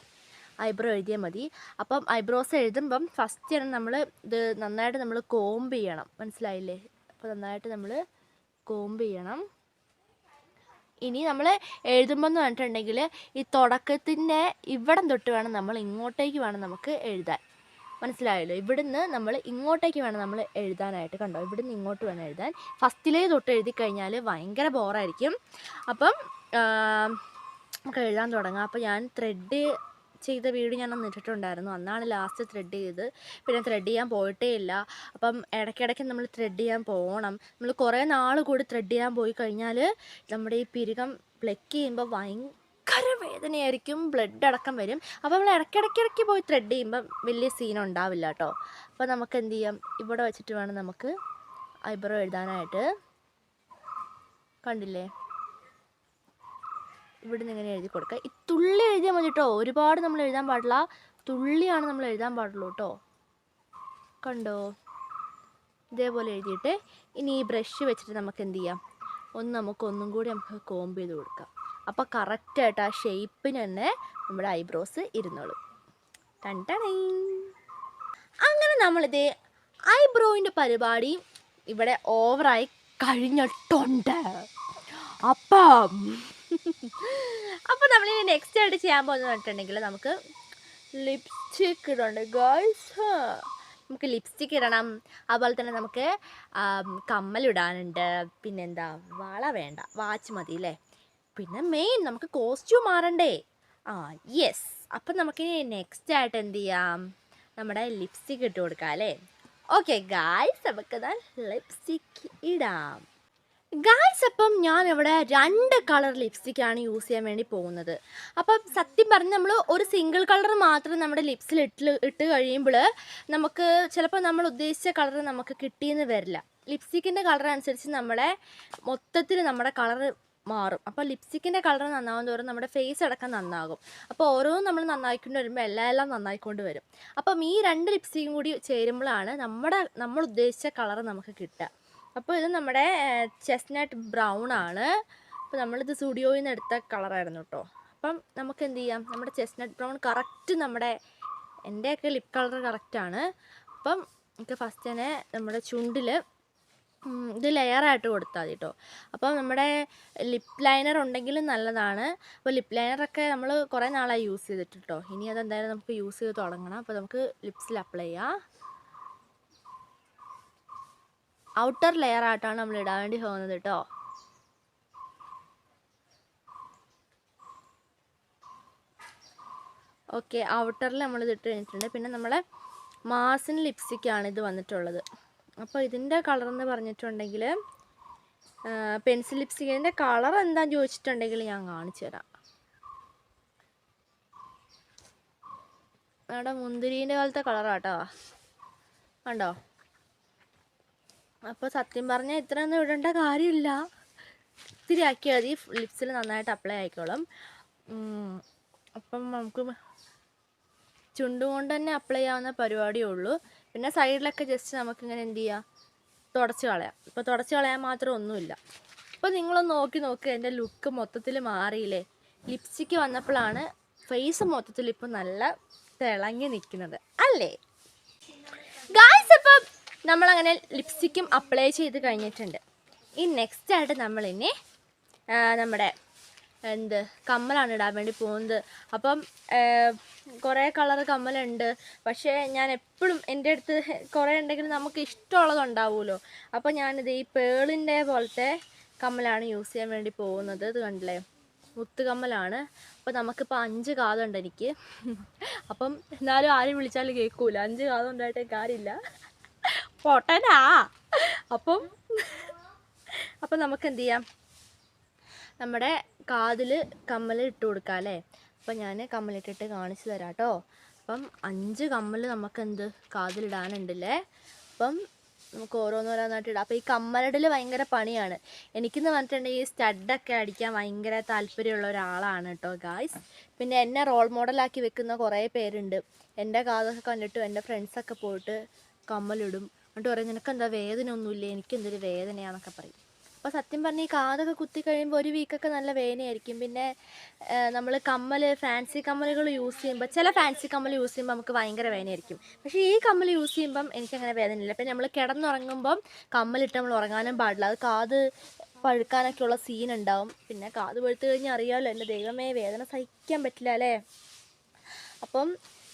ഐബ്രോ എഴുതിയാൽ മതി. അപ്പം ഐബ്രോസ് എഴുതുമ്പം ഫസ്റ്റ് ആണ് നമ്മൾ ഇത് നന്നായിട്ട് നമ്മൾ കോംബ് ചെയ്യണം. മനസ്സിലായില്ലേ? അപ്പോൾ നന്നായിട്ട് നമ്മൾ കോംബ് ചെയ്യണം. ഇനി നമ്മൾ എഴുതുമ്പോൾ എന്ന് പറഞ്ഞിട്ടുണ്ടെങ്കിൽ ഈ തുടക്കത്തിന്റെ ഇവിടം തൊട്ട് വേണം നമ്മൾ ഇങ്ങോട്ടേക്ക് വേണം നമുക്ക് എഴുതാൻ. മനസ്സിലായല്ലോ? ഇവിടുന്ന് നമ്മൾ ഇങ്ങോട്ടേക്ക് വേണം നമ്മൾ എഴുതാനായിട്ട് കണ്ടോ? ഇവിടുന്ന് ഇങ്ങോട്ട് വേണം എഴുതാൻ. ഫസ്റ്റിലേ തൊട്ട് എഴുതി കഴിഞ്ഞാൽ ഭയങ്കര ബോറായിരിക്കും അപ്പം നമുക്ക് എഴുതാൻ തുടങ്ങാം. അപ്പോൾ ഞാൻ ത്രെഡ് ചെയ്ത വീഡിയോ ഞാൻ അന്ന് ഇട്ടിട്ടുണ്ടായിരുന്നു. അന്നാണ് ലാസ്റ്റ് ത്രെഡ് ചെയ്ത്. പിന്നെ ത്രെഡ് ചെയ്യാൻ പോയിട്ടേ ഇല്ല. അപ്പം ഇടയ്ക്കിടയ്ക്ക് നമ്മൾ ത്രെഡ് ചെയ്യാൻ പോകണം നമ്മൾ കുറേ നാൾ കൂടി ത്രെഡ് ചെയ്യാൻ പോയി കഴിഞ്ഞാൽ നമ്മുടെ ഈ പിരികം പ്ലക്ക് ചെയ്യുമ്പോൾ ഭയങ്കര വേദനയായിരിക്കും. ബ്ലഡ് അടക്കം വരും. അപ്പോൾ നമ്മൾ ഇടയ്ക്കിടയ്ക്കിടയ്ക്ക് പോയി ത്രെഡ് ചെയ്യുമ്പം വലിയ സീൻ ഉണ്ടാവില്ല കേട്ടോ അപ്പോൾ നമുക്ക് എന്ത് ചെയ്യാം? ഇവിടെ വെച്ചിട്ട് വേണം നമുക്ക് ഐബ്രോ എഴുതാനായിട്ട്. കണ്ടില്ലേ? ഇവിടെ നിന്ന് ഇങ്ങനെ എഴുതി കൊടുക്കുക ഈ തുള്ളി എഴുതിയാൽ മതി കേട്ടോ ഒരുപാട് നമ്മൾ എഴുതാൻ പാടില്ല. തുള്ളിയാണ് നമ്മൾ എഴുതാൻ പാടുള്ളൂ കേട്ടോ കണ്ടോ? ഇതേപോലെ എഴുതിയിട്ട് ഇനി ഈ ബ്രഷ് വെച്ചിട്ട് നമുക്ക് എന്ത് ചെയ്യാം? ഒന്ന് നമുക്ക് ഒന്നും കൂടി നമുക്ക് കോംബ് ചെയ്ത് കൊടുക്കാം. അപ്പോൾ കറക്റ്റായിട്ട് ആ ഷേപ്പിന് തന്നെ നമ്മുടെ ഐബ്രോസ് ഇരുന്നോളും. കണ്ടണേ ടണേ. അങ്ങനെ നമ്മളിത് ഐബ്രോയിന്റെ പരിപാടി ഇവിടെ ഓവറായി കഴിഞ്ഞിട്ടുണ്ട്. അപ്പം അപ്പോൾ നമ്മളിനി നെക്സ്റ്റ് ആയിട്ട് ചെയ്യാൻ പോകുന്നത് പറഞ്ഞിട്ടുണ്ടെങ്കിൽ നമുക്ക് ലിപ്സ്റ്റിക് ഇടണ്ട് ഗേൾസ് നമുക്ക് ലിപ്സ്റ്റിക് ഇടണം. അതുപോലെ തന്നെ നമുക്ക് കമ്മലിടാനുണ്ട് പിന്നെന്താ? വള വേണ്ട. വാച്ച് മതി അല്ലേ പിന്നെ മെയിൻ നമുക്ക് കോസ്റ്റ്യൂം മാറണ്ടേ. ആ യെസ് അപ്പം നമുക്കിനി നെക്സ്റ്റ് ആയിട്ട് എന്ത് ചെയ്യാം? നമ്മുടെ ലിപ്സ്റ്റിക് ഇട്ട് കൊടുക്കാം അല്ലേ ഓക്കെ ഗായ്സ് നമുക്ക് ലിപ്സ്റ്റിക് ഇടാം. ഗായ്സ് അപ്പം ഞാൻ ഇവിടെ രണ്ട് കളർ ലിപ്സ്റ്റിക്കാണ് യൂസ് ചെയ്യാൻ വേണ്ടി പോകുന്നത്. അപ്പം സത്യം പറഞ്ഞ് നമ്മൾ ഒരു സിംഗിൾ കളർ മാത്രം നമ്മുടെ ലിപ്സിൽ ഇട്ട് ഇട്ട് കഴിയുമ്പോൾ നമുക്ക് ചിലപ്പോൾ നമ്മൾ ഉദ്ദേശിച്ച കളർ നമുക്ക് കിട്ടിയെന്ന് വരില്ല. ലിപ്സ്റ്റിക്കിന്റെ കളർ അനുസരിച്ച് നമ്മുടെ മൊത്തത്തിൽ നമ്മുടെ കളർ മാറും. അപ്പോൾ ലിപ്സ്റ്റിക്കിന്റെ കളർ നന്നാവും തോറും നമ്മുടെ ഫേസ് അടക്കം നന്നാകും. അപ്പോൾ ഓരോന്നും നമ്മൾ നന്നായിക്കൊണ്ട് വരുമ്പോൾ എല്ലാം എല്ലാം നന്നായിക്കൊണ്ട് വരും. അപ്പം ഈ രണ്ട് ലിപ്സ്റ്റിക്കും കൂടി ചേരുമ്പോഴാണ് നമ്മുടെ നമ്മൾ ഉദ്ദേശിച്ച കളർ നമുക്ക് കിട്ടുക. അപ്പോൾ ഇത് നമ്മുടെ ചെസ്നട്ട് ബ്രൗൺ ആണ്. അപ്പോൾ നമ്മളിത് സ്റ്റുഡിയോയിൽ നിന്ന് എടുത്ത കളറായിരുന്നു കേട്ടോ അപ്പം നമുക്ക് എന്ത് ചെയ്യാം? നമ്മുടെ ചെസ്നട്ട് ബ്രൗൺ കറക്റ്റ് നമ്മുടെ എന്റെയൊക്കെ ലിപ് കളർ കറക്റ്റാണ് അപ്പം നമുക്ക് ഫസ്റ്റ് തന്നെ നമ്മുടെ ചുണ്ടിൽ ഇത് ലെയറായിട്ട് കൊടുത്താൽ മതി കേട്ടോ അപ്പം നമ്മുടെ ലിപ് ലൈനർ ഉണ്ടെങ്കിലും നല്ലതാണ്. അപ്പോൾ ലിപ്പ് ലൈനറൊക്കെ നമ്മൾ കുറേ നാളായി യൂസ് ചെയ്തിട്ട് കേട്ടോ ഇനി അതെന്തായാലും നമുക്ക് യൂസ് ചെയ്ത് തുടങ്ങണം. അപ്പോൾ നമുക്ക് ലിപ്സിൽ അപ്ലൈ ചെയ്യാം. ഔട്ടർ ലെയർ ആയിട്ടാണ് നമ്മൾ ഇടാൻ വേണ്ടി പോകുന്നത് കേട്ടോ ഓക്കെ ഔട്ടറിൽ നമ്മൾ ഇതിട്ട് കഴിഞ്ഞിട്ടുണ്ട്. പിന്നെ നമ്മളെ മാസിന് ലിപ്സ്റ്റിക്കാണ് ഇത് വന്നിട്ടുള്ളത്. അപ്പോൾ ഇതിന്റെ കളർ എന്ന് പറഞ്ഞിട്ടുണ്ടെങ്കിൽ പെൻസിൽ ലിപ്സ്റ്റിക്കിന്റെ കളർ എന്താണെന്ന് ചോദിച്ചിട്ടുണ്ടെങ്കിൽ ഞാൻ കാണിച്ചു തരാം. നമ്മുടെ മുന്തിരീന്റെ കാലത്തെ കളറാട്ടോ കണ്ടോ? അപ്പോൾ സത്യം പറഞ്ഞാൽ ഇത്രയൊന്നും ഇടേണ്ട കാര്യമില്ല. ഇത്തിരി ആക്കിയാൽ മതി. ലിപ്സിൽ നന്നായിട്ട് അപ്ലൈ ആയിക്കോളും. അപ്പം നമുക്ക് ചുണ്ടുകൊണ്ട് തന്നെ അപ്ലൈ ആവുന്ന പരിപാടിയേ ഉള്ളൂ. പിന്നെ സൈഡിലൊക്കെ ജസ്റ്റ് നമുക്കിങ്ങനെ എന്ത് ചെയ്യാം? തുടച്ച് കളയാം. ഇപ്പോൾ തുടച്ച് കളയാൻ മാത്രം ഒന്നുമില്ല. അപ്പോൾ നിങ്ങളൊന്ന് നോക്കി നോക്ക്. എന്റെ ലുക്ക് മൊത്തത്തിൽ മാറിയില്ലേ? ലിപ്സ്റ്റിക്ക് വന്നപ്പോഴാണ് ഫേസ് മൊത്തത്തിൽ ഇപ്പം നല്ല തിളങ്ങി നിൽക്കുന്നത്. അല്ലേ? ഗായ്സ് അപ്പം നമ്മളങ്ങനെ ലിപ്സ്റ്റിക്കും അപ്ലൈ ചെയ്ത് കഴിഞ്ഞിട്ടുണ്ട്. ഈ നെക്സ്റ്റ് ആയിട്ട് നമ്മളിനി നമ്മുടെ എന്ത് കമ്മലാണ് ഇടാൻ വേണ്ടി പോകുന്നത്. അപ്പം കുറേ കളർ കമ്മലുണ്ട്. പക്ഷേ ഞാൻ എപ്പോഴും എന്റെ അടുത്ത് കുറേ ഉണ്ടെങ്കിൽ നമുക്ക് ഇഷ്ടമുള്ളതുണ്ടാവുമല്ലോ അപ്പോൾ ഞാനിത് ഈ പേളിന്റെ പോലത്തെ കമ്മലാണ് യൂസ് ചെയ്യാൻ വേണ്ടി പോകുന്നത്. ഇത് കണ്ടില്ലേ? മുത്തുകമ്മലാണ് അപ്പോൾ നമുക്കിപ്പോൾ അഞ്ച് കാതുണ്ട് എനിക്ക്. അപ്പം എന്നാലും ആരും വിളിച്ചാലും കേൾക്കൂല. അഞ്ച് കാതുണ്ടായിട്ട് കാര്യമില്ല. പൊട്ടനാ. അപ്പം അപ്പം നമുക്ക് എന്ത് ചെയ്യാം? നമ്മുടെ കാതിൽ കമ്മൽ ഇട്ട് കൊടുക്കാം അല്ലേ? അപ്പം ഞാൻ കമ്മലിട്ടിട്ട് കാണിച്ചു തരാം കേട്ടോ അപ്പം അഞ്ച് കമ്മൽ നമുക്ക് എന്ത് കാതിലിടാനുണ്ടല്ലേ? അപ്പം നമുക്ക് ഓരോന്നോരോന്നായിട്ട് ഇടാം. അപ്പോൾ ഈ കമ്മലിടൽ ഭയങ്കര പണിയാണ്. എനിക്കെന്ന് പറഞ്ഞിട്ടുണ്ടെങ്കിൽ ഈ സ്റ്റഡൊക്കെ അടിക്കാൻ ഭയങ്കര താല്പര്യമുള്ള ഒരാളാണ് കേട്ടോ ഗായ്സ് പിന്നെ എന്നെ റോൾ മോഡലാക്കി വെക്കുന്ന കുറേ പേരുണ്ട്. എന്റെ കാതൊക്കെ കണ്ടിട്ടും എന്റെ ഫ്രണ്ട്സൊക്കെ പോയിട്ട് കമ്മലിടും. എന്നിട്ട് പറയും നിനക്ക് എന്താ വേദന ഒന്നുമില്ല എനിക്ക് എന്തൊരു വേദനയാന്നൊക്കെ പറയും. അപ്പോൾ സത്യം പറഞ്ഞാൽ ഈ കാതൊക്കെ കുത്തി കഴിയുമ്പോൾ ഒരു വീക്കൊക്കെ നല്ല വേദനയായിരിക്കും. പിന്നെ നമ്മൾ കമ്മൽ ഫാൻസി കമ്മലുകൾ യൂസ് ചെയ്യുമ്പോൾ ചില ഫാൻസി കമ്മൽ യൂസ് ചെയ്യുമ്പോൾ നമുക്ക് ഭയങ്കര വേദനയായിരിക്കും. പക്ഷേ ഈ കമ്മൽ യൂസ് ചെയ്യുമ്പം എനിക്കങ്ങനെ വേദനയില്ല. അപ്പം നമ്മൾ കിടന്നുറങ്ങുമ്പം കമ്മലിട്ട് നമ്മൾ ഉറങ്ങാനും പാടില്ല. അത് കാത് പഴുക്കാനൊക്കെയുള്ള സീൻ ഉണ്ടാവും പിന്നെ കാത് പഴുത്ത് കഴിഞ്ഞാൽ അറിയാമല്ലോ എന്റെ ദൈവമേ വേദന സഹിക്കാൻ പറ്റില്ല അല്ലേ? അപ്പം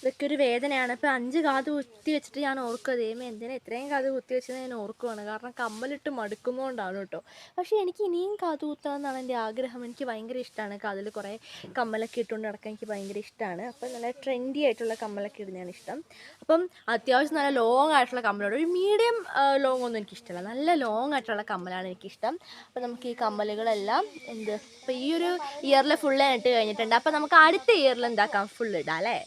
ഇതൊക്കെ ഒരു വേദനയാണ്. ഇപ്പം അഞ്ച് കാത് കുത്തി വെച്ചിട്ട് ഞാൻ ഓർക്കുക ദൈവമേ എന്തിനാ ഇത്രയും കാത് കുത്തി വെച്ചത് ഞാൻ ഓർക്കുവാണ്. കാരണം കമ്മലിട്ട് മടുക്കുന്നതുകൊണ്ടാണ് കേട്ടോ. പക്ഷേ എനിക്ക് ഇനിയും കാത് കുത്തണമെന്നാണ് എന്റെ ആഗ്രഹം. എനിക്ക് ഭയങ്കര ഇഷ്ടമാണ് കാതിൽ കുറേ കമ്മലൊക്കെ ഇട്ടുകൊണ്ട് നടക്കാൻ എനിക്ക് ഭയങ്കര ഇഷ്ടമാണ് അപ്പം നല്ല ട്രെൻഡി ആയിട്ടുള്ള കമ്മലൊക്കെ ഇടുന്നതാണ് ഇഷ്ടം. അപ്പം അത്യാവശ്യം നല്ല ലോങ് ആയിട്ടുള്ള കമ്മലോട് ഒരു മീഡിയം ലോങ് ഒന്നും എനിക്കിഷ്ടമല്ല നല്ല ലോങ് ആയിട്ടുള്ള കമ്മലാണ് എനിക്കിഷ്ടം. അപ്പം നമുക്ക് ഈ കമ്മലുകളെല്ലാം എന്ത് ഇപ്പം ഈ ഒരു ഇയറിൽ ഫുള്ള് ഇട്ട് കഴിഞ്ഞിട്ടുണ്ട്. അപ്പം നമുക്ക് അടുത്ത ഇയറിൽ എന്താക്കാം? ഫുൾ ഇടാം അല്ലേ?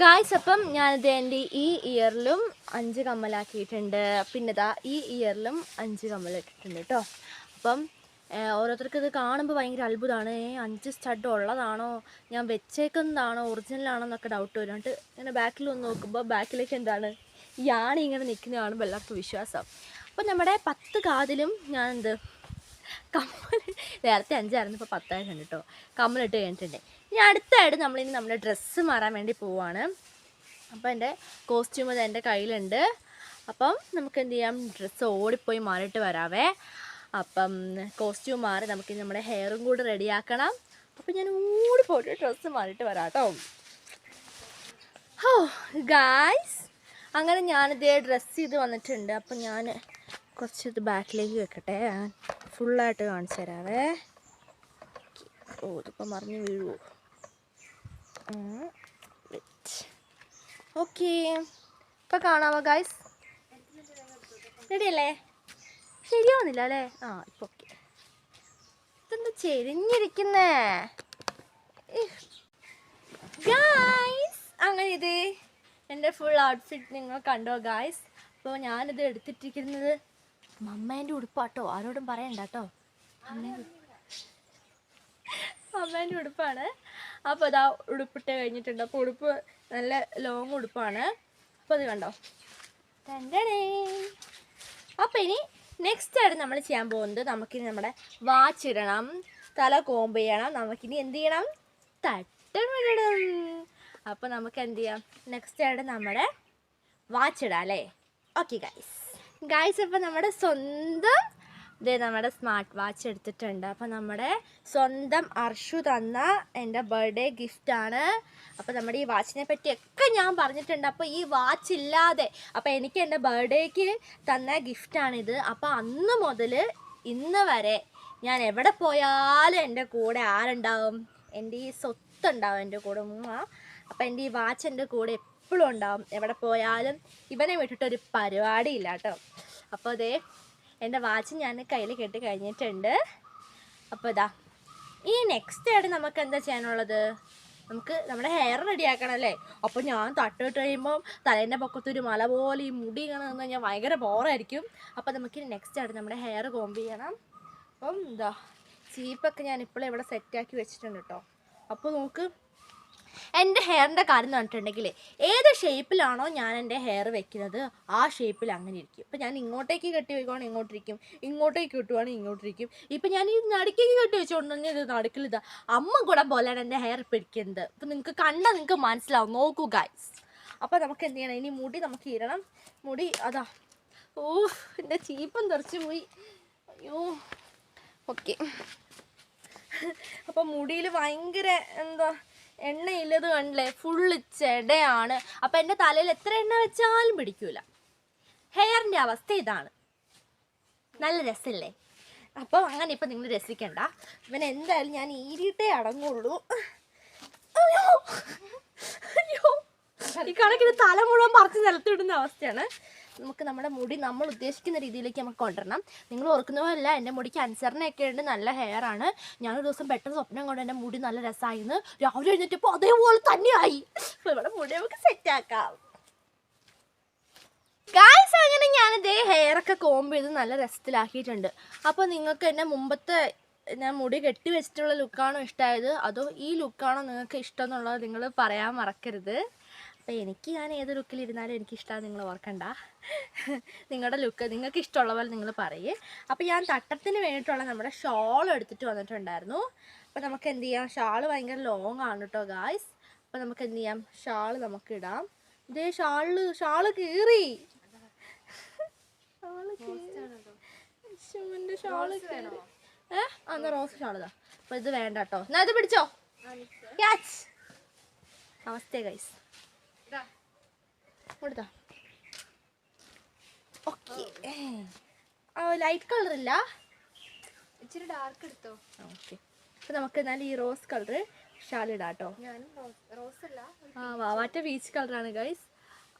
ഗായ്സ് അപ്പം ഞാനിത് എന്റെ ഈ ഇയറിലും അഞ്ച് കമ്മലാക്കിയിട്ടുണ്ട്. പിന്നെ ഇതാ ഈ ഇയറിലും അഞ്ച് കമ്മൽ ഇട്ടിട്ടുണ്ട് കേട്ടോ. അപ്പം ഓരോരുത്തർക്ക് ഇത് കാണുമ്പോൾ ഭയങ്കര അത്ഭുതമാണ് അഞ്ച് സ്റ്റഡ് ഉള്ളതാണോ? ഞാൻ വെച്ചേക്കുന്നതാണോ? ഒറിജിനലാണോ എന്നൊക്കെ ഡൗട്ട് വരും. എന്നിട്ട് ഇങ്ങനെ ബാക്കിൽ ഒന്ന് നോക്കുമ്പോൾ ബാക്കിലേക്ക് എന്താണ്? യാണി ഇങ്ങനെ നിൽക്കുന്ന കാണുമ്പോൾ എല്ലാവർക്കും വിശ്വാസം. അപ്പം നമ്മുടെ പത്ത് കാതിലും ഞാൻ എന്ത് കമ്മൽ നേരത്തെ അഞ്ചായിരുന്നു ഇപ്പോൾ പത്തായിട്ടുണ്ട് കേട്ടോ. കമ്മലിട്ട് കഴിഞ്ഞിട്ടുണ്ട്. ഇനി അടുത്തായിട്ട് നമ്മളിനി നമ്മുടെ ഡ്രസ്സ് മാറാൻ വേണ്ടി പോവാണ്. അപ്പോൾ എന്റെ കോസ്റ്റ്യൂം എന്റെ കയ്യിലുണ്ട്. അപ്പം നമുക്ക് എന്ത് ചെയ്യാം? ഡ്രസ്സ് ഓടിപ്പോയി മാറിയിട്ട് വരാവേ. അപ്പം കോസ്റ്റ്യൂം മാറി നമുക്ക് നമ്മുടെ ഹെയറും കൂടി റെഡിയാക്കണം അപ്പം ഞാൻ ഓടി പോയിട്ട് ഡ്രസ്സ് മാറിയിട്ട് വരാം കേട്ടോ ഹോ ഗായ്സ് അങ്ങനെ ഞാനിതേ ഡ്രസ്സ് ചെയ്ത് വന്നിട്ടുണ്ട്. അപ്പം ഞാൻ കുറച്ച് ഇത് ബാക്കിലേക്ക് വെക്കട്ടെ. ഫുള്ളായിട്ട് കാണിച്ചു തരാവേ. ഓ ഇതിപ്പോൾ മറിഞ്ഞ് വീഴുവോ? ഓക്കെ. ഇപ്പൊ കാണാമോ ഗായ്സ് റെഡിയല്ലേ? ശരിയാവുന്നില്ല അല്ലേ? ആ ഇപ്പൊ ഓക്കെ. ഇതെന്താ ചെരിഞ്ഞിരിക്കുന്നേ? ഗായ്സ് അങ്ങനെ ഇത് എന്റെ ഫുൾ ഔട്ട്ഫിറ്റ് നിങ്ങൾ കണ്ടോ ഗായ്സ് അപ്പോൾ ഞാനിത് എടുത്തിട്ടിരിക്കുന്നത് മമ്മേന്റെ ഉടുപ്പാട്ടോ. ആരോടും പറയണ്ട കേട്ടോ. അമ്മേന്റെ അമ്മേന്റെ ഉടുപ്പാണ്. അപ്പോൾ അതാ ഉടുപ്പിട്ട് കഴിഞ്ഞിട്ടുണ്ട്. അപ്പോൾ ഉടുപ്പ് നല്ല ലോങ് ഉടുപ്പാണ്. അപ്പോൾ അത് കണ്ടോ? തന്റെ അപ്പോൾ ഇനി നെക്സ്റ്റ് ആയിട്ട് നമ്മൾ ചെയ്യാൻ പോകുന്നത് നമുക്കിനി നമ്മുടെ വാച്ച് ഇടണം. തല കോമ്പ് ചെയ്യണം. നമുക്കിനി എന്ത് ചെയ്യണം? തട്ടമിടണം അപ്പോൾ നമുക്ക് എന്ത് ചെയ്യാം? നെക്സ്റ്റ് ആയിട്ട് നമ്മുടെ വാച്ച് ഇടാം അല്ലേ? ഓക്കെ ഗൈസ് ഗൈസ് അപ്പോൾ നമ്മുടെ സ്വന്തം ഇതേ നമ്മുടെ സ്മാർട്ട് വാച്ച് എടുത്തിട്ടുണ്ട്. അപ്പോൾ നമ്മുടെ സ്വന്തം അർഷു തന്ന എന്റെ ബർത്ത്ഡേ ഗിഫ്റ്റാണ് അപ്പോൾ നമ്മുടെ ഈ വാച്ചിനെ പറ്റിയൊക്കെ ഞാൻ പറഞ്ഞിട്ടുണ്ട്. അപ്പോൾ ഈ വാച്ച് ഇല്ലാതെ അപ്പോൾ എനിക്ക് എന്റെ ബർത്ത്ഡേക്ക് തന്ന ഗിഫ്റ്റാണിത് അപ്പോൾ അന്ന് മുതൽ ഇന്ന് വരെ ഞാൻ എവിടെ പോയാലും എന്റെ കൂടെ ആരുണ്ടാവും? എന്റെ ഈ സ്വത്തുണ്ടാവും എന്റെ കൂടെ ഉമ്മ. അപ്പോൾ എന്റെ ഈ വാച്ച് എന്റെ കൂടെ എപ്പോഴും ഉണ്ടാവും. എവിടെ പോയാലും ഇവനെ വിട്ടിട്ടൊരു പരിപാടിയില്ല കേട്ടോ. അപ്പോൾ അതേ എന്റെ വാച്ച് ഞാൻ കയ്യിൽ കെട്ടി കഴിഞ്ഞിട്ടുണ്ട്. അപ്പോൾ ഇതാ ഈ നെക്സ്റ്റ് ആയിട്ട് നമുക്ക് എന്താ ചെയ്യാനുള്ളത്? നമുക്ക് നമ്മുടെ ഹെയർ റെഡി ആക്കണം അല്ലേ? അപ്പോൾ ഞാൻ തട്ടിട്ട് കഴിയുമ്പോൾ തലേന്റെ പൊക്കത്തൊരു മല പോലെ ഈ മുടി ഇങ്ങനെ നിന്ന് കഴിഞ്ഞാൽ ഭയങ്കര ബോറായിരിക്കും അപ്പോൾ നമുക്ക് നെക്സ്റ്റ് ആയിട്ട് നമ്മുടെ ഹെയർ കോമ്പ് ചെയ്യണം. അപ്പം എന്താ ചീപ്പൊക്കെ ഞാൻ ഇപ്പോഴും ഇവിടെ സെറ്റാക്കി വെച്ചിട്ടുണ്ട് കേട്ടോ അപ്പോൾ നമുക്ക് എന്റെ ഹെയറിന്റെ കാര്യം എന്ന് പറഞ്ഞിട്ടുണ്ടെങ്കിൽ ഏത് ഷേപ്പിലാണോ ഞാൻ എന്റെ ഹെയർ വെക്കുന്നത് ആ ഷേപ്പിൽ അങ്ങനെ ഇരിക്കും. ഇപ്പം ഞാൻ ഇങ്ങോട്ടേക്ക് കെട്ടി വെക്കുവാണെങ്കിൽ ഇങ്ങോട്ടിരിക്കും ഇങ്ങോട്ടേക്ക് കെട്ടുവാണെങ്കിൽ ഇങ്ങോട്ടിരിക്കും. ഇപ്പം ഞാൻ ഈ നടുക്കേക്ക് കെട്ടി വെച്ചുകൊണ്ടുണ്ടെങ്കിൽ ഇത് നടുക്കിൽ ഇതാ അമ്മ കൂടെ പോലെയാണ് എന്റെ ഹെയർ പിടിക്കുന്നത്. അപ്പം നിങ്ങൾക്ക് കണ്ടാൽ നിങ്ങൾക്ക് മനസ്സിലാവും. നോക്കൂ ഗൈസ് അപ്പോൾ നമുക്ക് എന്ത് ചെയ്യണം? ഇനി മുടി നമുക്ക് ഇരണം മുടി അതാ. ഓ എന്റെ ചീപ്പം തെറിച്ച് പോയി. അയ്യോ. ഓക്കെ. അപ്പം മുടിയിൽ ഭയങ്കര എന്താ എണ്ണയില്ലത് കണ്ടില്ലേ? ഫുള്ള് ചെടയാണ്. അപ്പം എന്റെ തലയിൽ എത്ര എണ്ണ വെച്ചാലും പിടിക്കൂല. ഹെയറിന്റെ അവസ്ഥ ഇതാണ്. നല്ല രസല്ലേ? അപ്പോൾ അങ്ങനെ ഇപ്പം നിങ്ങൾ രസിക്കണ്ട. ഇവൻ എന്തായാലും ഞാൻ ഈരിയിട്ടേ അടങ്ങുള്ളൂ. അയ്യോ! അയ്യോ! ഈ കണക്കിന് തല മുഴുവൻ പറിച്ച് നിലത്തിടുന്ന അവസ്ഥയാണ്. നമുക്ക് നമ്മുടെ മുടി നമ്മൾ ഉദ്ദേശിക്കുന്ന രീതിയിലേക്ക് നമുക്ക് കൊണ്ടുവരണം. നിങ്ങൾ ഓർക്കുന്ന പോലെയല്ല എന്റെ മുടിക്ക് അനുസരണയൊക്കെ ഉണ്ട് നല്ല ഹെയർ ആണ്. ഞാനൊരു ദിവസം പെട്ടെന്ന് സ്വപ്നം കൊണ്ട് എന്റെ മുടി നല്ല രസമായിരുന്നു രാവിലെ എഴുന്നേറ്റപ്പോൾ അതേപോലെ തന്നെയായി. ഇവിടെ മുടി നമുക്ക് സെറ്റാക്കാം ഗായ്സ് അങ്ങനെ ഞാനിതേ ഹെയർ ഒക്കെ കോമ്പ് ചെയ്ത് നല്ല രസത്തിലാക്കിയിട്ടുണ്ട് അപ്പോൾ നിങ്ങൾക്ക് എന്റെ മുമ്പത്തെ ഞാൻ മുടി കെട്ടി വെച്ചിട്ടുള്ള ലുക്കാണോ ഇഷ്ടമായത് അതോ ഈ ലുക്കാണോ നിങ്ങൾക്ക് ഇഷ്ടം എന്നുള്ളത് നിങ്ങൾ പറയാൻ മറക്കരുത്. അപ്പോൾ എനിക്ക് ഞാൻ ഏത് ലുക്കിലിരുന്നാലും എനിക്ക് ഇഷ്ടമാണ് നിങ്ങൾ ഓർക്കണ്ട. നിങ്ങളുടെ ലുക്ക് നിങ്ങൾക്ക് ഇഷ്ടമുള്ള പോലെ നിങ്ങൾ പറയേ. അപ്പോൾ ഞാൻ തട്ടത്തിന് വേണ്ടിയിട്ടുള്ള നമ്മുടെ ഷോൾ എടുത്തിട്ട് വന്നിട്ടുണ്ടായിരുന്നു. അപ്പോൾ നമുക്ക് എന്ത് ചെയ്യാം? ഷാൾ ഭയങ്കര ലോങ് ആണ് കേട്ടോ ഗായ്സ് അപ്പോൾ നമുക്ക് എന്ത് ചെയ്യാം? ഷാൾ നമുക്ക് ഇടാം. ഇതേ ഷാൾ ഷാൾ കീറി. ഷാൾ കീറി. ഷാൾ കീറി. ഏ? അന്ന് റോസ് ഷാളിതാ അപ്പോൾ ഇത്. വേണ്ട കേട്ടോ എന്നാ ഇത് പിടിച്ചോ? നമസ്തേ ഗൈസ് കൊടുത്താ ഓക്കെ. ലൈറ്റ് കളർ ഇല്ല. ഇച്ചിരി ഡാർക്ക് എടുത്തോ? ഓക്കെ. അപ്പോൾ നമുക്ക് എന്നാൽ ഈ റോസ് കളർ ഷാൽ ഇടാം കേട്ടോ ആ വാവാറ്റ ബീച്ച് കളറാണ് ഗൈസ്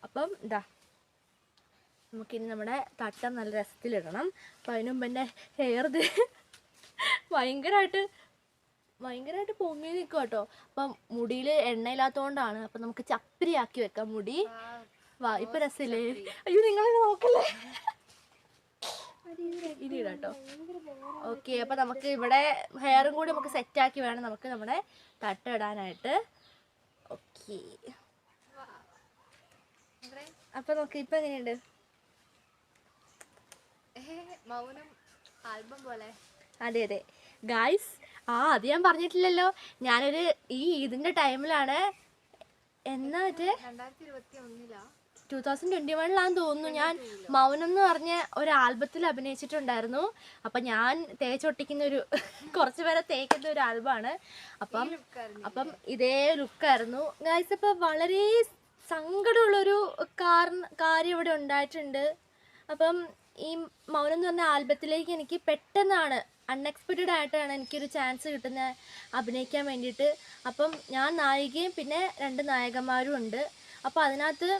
അപ്പം ഇതാ നമുക്കിനി നമ്മുടെ തട്ടം നല്ല രസത്തിലിടണം അപ്പം അതിന് മുമ്പ് എന്റെ ഹെയർ ഇത് ഭയങ്കരമായിട്ട് ഭയങ്കരമായിട്ട് പൊങ്ങി നിൽക്കും കേട്ടോ അപ്പം മുടിയിൽ എണ്ണയില്ലാത്തതുകൊണ്ടാണ് അപ്പം നമുക്ക് ചപ്പിരിയാക്കി വെക്കാം മുടി. വാ ഇപ്പൊ രസല്ലേ അയ്യോ നിങ്ങൾ നോക്കല്ലേ? ഇനി ഇടാം കേട്ടോ ഓക്കെ അപ്പൊ നമുക്ക് ഇവിടെ ഹെയറും കൂടി നമുക്ക് സെറ്റ് ആക്കി വേണം നമുക്ക് നമ്മുടെ തട്ട ഇടാനായിട്ട്. ഓക്കെ അപ്പൊ നോക്ക് ഇപ്പൊ എങ്ങനെയുണ്ട്? മൗനം ആൽബം പോലെ. അതെ അതെ. ഗായ്സ് ആ അത് ഞാൻ പറഞ്ഞിട്ടില്ലല്ലോ. ഞാനൊരു ഈ ഇതിന്റെ ടൈമിലാണ് എന്നാ മറ്റേ? രണ്ടായിരത്തി ഇരുപത്തി ഒന്നിലാ ടൂ തൗസൻഡ് ട്വന്റി വണ്ണിലാന്ന് തോന്നുന്നു ഞാൻ മൗനം എന്ന് പറഞ്ഞ ഒരു ആൽബത്തിൽ അഭിനയിച്ചിട്ടുണ്ടായിരുന്നു. [LAUGHS] അപ്പം ഞാൻ തേച്ചൊട്ടിക്കുന്ന ഒരു കുറച്ച് പേരെ തേക്കുന്ന ഒരു ആൽബമാണ് അപ്പം അപ്പം ഇതേ ലുക്കായിരുന്നു. ഗൈസ് അപ്പം വളരെ സങ്കടമുള്ളൊരു കാര്യം ഇവിടെ ഉണ്ടായിട്ടുണ്ട്. അപ്പം ഈ മൗനം എന്ന് പറഞ്ഞ ആൽബത്തിലേക്ക് എനിക്ക് പെട്ടെന്നാണ് അൺഎക്സ്പെക്റ്റഡ് ആയിട്ടാണ് എനിക്കൊരു ചാൻസ് കിട്ടുന്നത് അഭിനയിക്കാൻ വേണ്ടിയിട്ട്. അപ്പം ഞാൻ നായികയും പിന്നെ രണ്ട് നായകന്മാരും ഉണ്ട്. അപ്പോൾ അതിനകത്ത്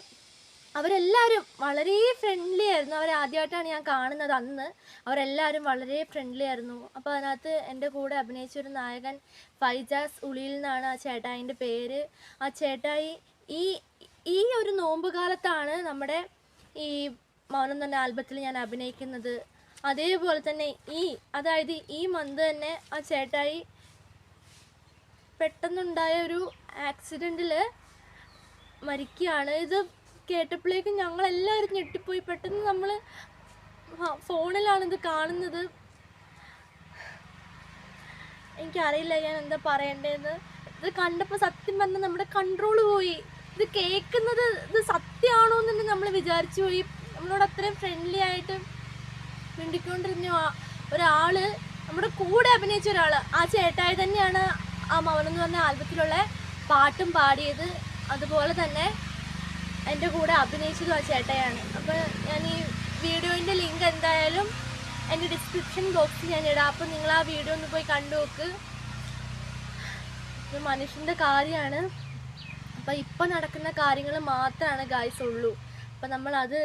അവരെല്ലാവരും വളരെ ഫ്രണ്ട്ലി ആയിരുന്നു. അവർ ആദ്യമായിട്ടാണ് ഞാൻ കാണുന്നത് അന്ന്. അവരെല്ലാവരും വളരെ ഫ്രണ്ട്ലി ആയിരുന്നു. അപ്പോൾ അതിനകത്ത് എന്റെ കൂടെ അഭിനയിച്ച ഒരു നായകൻ ഫൈജാസ് ഉളിയിൽ നിന്നാണ് ആ ചേട്ടായിന്റെ പേര്. ആ ചേട്ടായി ഈ ഈ ഒരു നോമ്പ് കാലത്താണ് നമ്മുടെ ഈ മൗനം തന്നെ ആൽബത്തിൽ ഞാൻ അഭിനയിക്കുന്നത്. അതേപോലെ തന്നെ ഈ അതായത് ഈ മന്ത് തന്നെ ആ ചേട്ടായി പെട്ടെന്നുണ്ടായ ഒരു ആക്സിഡന്റിൽ മരിക്കുകയാണ്. ഇത് കേട്ടപ്പോഴേക്കും ഞങ്ങളെല്ലാവരും ഞെട്ടിപ്പോയി. പെട്ടെന്ന് നമ്മൾ ഫോണിലാണിത് കാണുന്നത്. എനിക്കറിയില്ല ഞാൻ എന്താ പറയണ്ടേന്ന് ഇത് കണ്ടപ്പോൾ സത്യം പറഞ്ഞാൽ നമ്മുടെ കൺട്രോൾ പോയി. ഇത് കേൾക്കുന്നത് ഇത് സത്യമാണോ എന്ന് നമ്മൾ വിചാരിച്ചു പോയി. നമ്മളോട് അത്രയും ഫ്രണ്ട്ലി ആയിട്ട് മിണ്ടിക്കൊണ്ടിരുന്ന ഒരാൾ നമ്മുടെ കൂടെ അഭിനയിച്ച ഒരാൾ ആ ചേട്ടായി തന്നെയാണ് ആ മൗനം എന്ന് പറഞ്ഞ ആൽബത്തിലുള്ള പാട്ടും പാടിയത്. അതുപോലെ തന്നെ എന്റെ കൂടെ അഭിനയിച്ചതും ആ ചേട്ടയാണ്. അപ്പോൾ ഞാൻ ഈ വീഡിയോന്റെ ലിങ്ക് എന്തായാലും എന്റെ ഡിസ്ക്രിപ്ഷൻ ബോക്സിൽ ഞാൻ ഇടാം. അപ്പോൾ നിങ്ങൾ ആ വീഡിയോ ഒന്ന് പോയി കണ്ടു നോക്ക്. ഇത് മനുഷ്യന്റെ കാര്യമാണ്. അപ്പോൾ ഇപ്പം നടക്കുന്ന കാര്യങ്ങൾ മാത്രമാണ് ഗായ്സ് ഉള്ളൂ. അപ്പം നമ്മളത്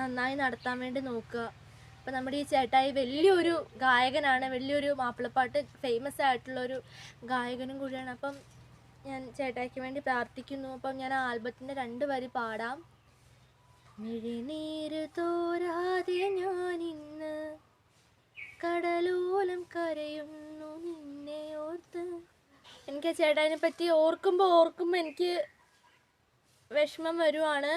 നന്നായി നടത്താൻ വേണ്ടി നോക്കുക. അപ്പം നമ്മുടെ ഈ ചേട്ടായി വലിയൊരു ഗായകനാണ്. വലിയൊരു മാപ്പിളപ്പാട്ട് ഫേമസ് ആയിട്ടുള്ളൊരു ഗായകനും കൂടിയാണ്. അപ്പം ഞാൻ ചേട്ടായിക്ക് വേണ്ടി പ്രാർത്ഥിക്കുന്നു. അപ്പം ഞാൻ ആൽബത്തിന്റെ രണ്ട് വരി പാടാം. മിഴിനീര് തോരാതെ ഞാൻ ഇന്ന് കടലോലം കരയുന്നു നിന്നെ ഓർത്ത്. എനിക്ക് ചേട്ടായിനെ പറ്റി ഓർക്കുമ്പോൾ ഓർക്കുമ്പോൾ എനിക്ക് വിഷമം വരുവാണ്.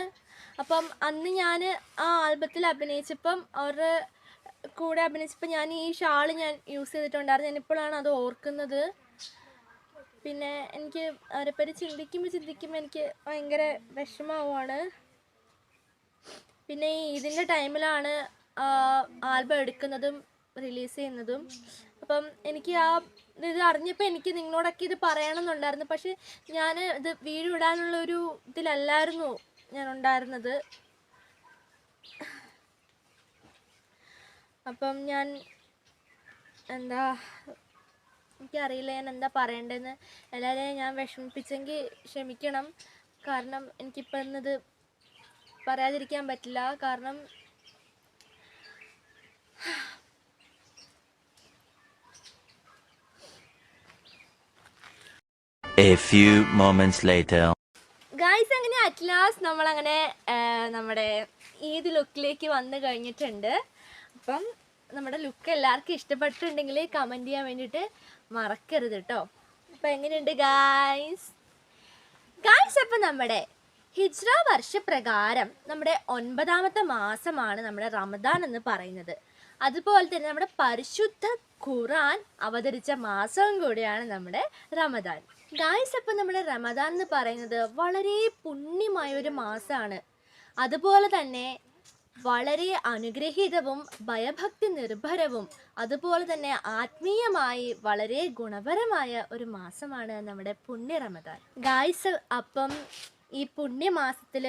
അപ്പം അന്ന് ഞാൻ ആ ആൽബത്തിൽ അഭിനയിച്ചപ്പം അവരുടെ കൂടെ അഭിനയിച്ചപ്പോൾ ഞാൻ ഈ ഷാൾ ഞാൻ യൂസ് ചെയ്തിട്ടുണ്ടായിരുന്നു. ഞാനിപ്പോഴാണ് അത് ഓർക്കുന്നത്. പിന്നെ എനിക്ക് അവരെപ്പറ്റി ചിന്തിക്കുമ്പോൾ ചിന്തിക്കുമ്പോൾ എനിക്ക് ഭയങ്കര വിഷമമാവുകയാണ് പിന്നെ ഇതിന്റെ ടൈമിലാണ് ആൽബം എടുക്കുന്നതും റിലീസ് ചെയ്യുന്നതും. അപ്പം എനിക്ക് ആ ഇത് അറിഞ്ഞപ്പോൾ എനിക്ക് നിങ്ങളോടൊക്കെ ഇത് പറയണമെന്നുണ്ടായിരുന്നു. പക്ഷെ ഞാൻ ഇത് ഒരു ഇതിലല്ലായിരുന്നു ഞാൻ ഉണ്ടായിരുന്നത് അപ്പം ഞാൻ എന്താ എനിക്കറിയില്ല ഞാൻ എന്താ പറയേണ്ടതെന്ന് എല്ലാവരെയും ഞാൻ വിഷമിപ്പിച്ചെങ്കിൽ ക്ഷമിക്കണം. കാരണം എനിക്കിപ്പോൾ ഇന്നത് പറയാതിരിക്കാൻ പറ്റില്ല. കാരണം A few moments later. Guys അങ്ങനെ അറ്റ് ലാസ്റ്റ് നമ്മളങ്ങനെ നമ്മുടെ ഈദ് ലുക്കിലേക്ക് വന്നു കഴിഞ്ഞിട്ടുണ്ട്. അപ്പം നമ്മുടെ ലുക്ക് എല്ലാവർക്കും ഇഷ്ടപ്പെട്ടിട്ടുണ്ടെങ്കിൽ കമന്റ് ചെയ്യാൻ വേണ്ടിയിട്ട് മറക്കരുത് കേട്ടോ അപ്പം എങ്ങനെയുണ്ട് ഗായ്സ് ഗായ്സ് അപ്പം നമ്മുടെ ഹിജ്റ വർഷപ്രകാരം നമ്മുടെ ഒൻപതാമത്തെ മാസമാണ് നമ്മുടെ റമദാൻ എന്ന് പറയുന്നത്. അതുപോലെ തന്നെ നമ്മുടെ പരിശുദ്ധ ഖുറാൻ അവതരിച്ച മാസവും കൂടിയാണ് നമ്മുടെ റമദാൻ. ഗായ്സ് അപ്പം നമ്മുടെ റമദാൻ എന്ന് പറയുന്നത് വളരെ പുണ്യമായ ഒരു മാസമാണ് അതുപോലെ തന്നെ വളരെ അനുഗ്രഹീതവും ഭയഭക്തി നിർഭരവും അതുപോലെ തന്നെ ആത്മീയമായി വളരെ ഗുണപരമായ ഒരു മാസമാണ് നമ്മുടെ പുണ്യ റമദാൻ. ഗായ്സ് അപ്പം ഈ പുണ്യമാസത്തിൽ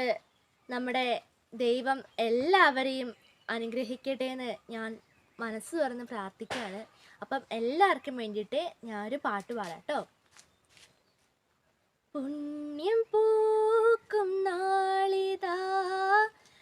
നമ്മുടെ ദൈവം എല്ലാവരെയും അനുഗ്രഹിക്കട്ടെ എന്ന് ഞാൻ മനസ്സ് തുറന്ന് പ്രാർത്ഥിക്കുകയാണ്. അപ്പം എല്ലാവർക്കും വേണ്ടിയിട്ട് ഞാനൊരു പാട്ട് പാടാട്ടോ പുണ്യം പൂക്കും നാളിതാ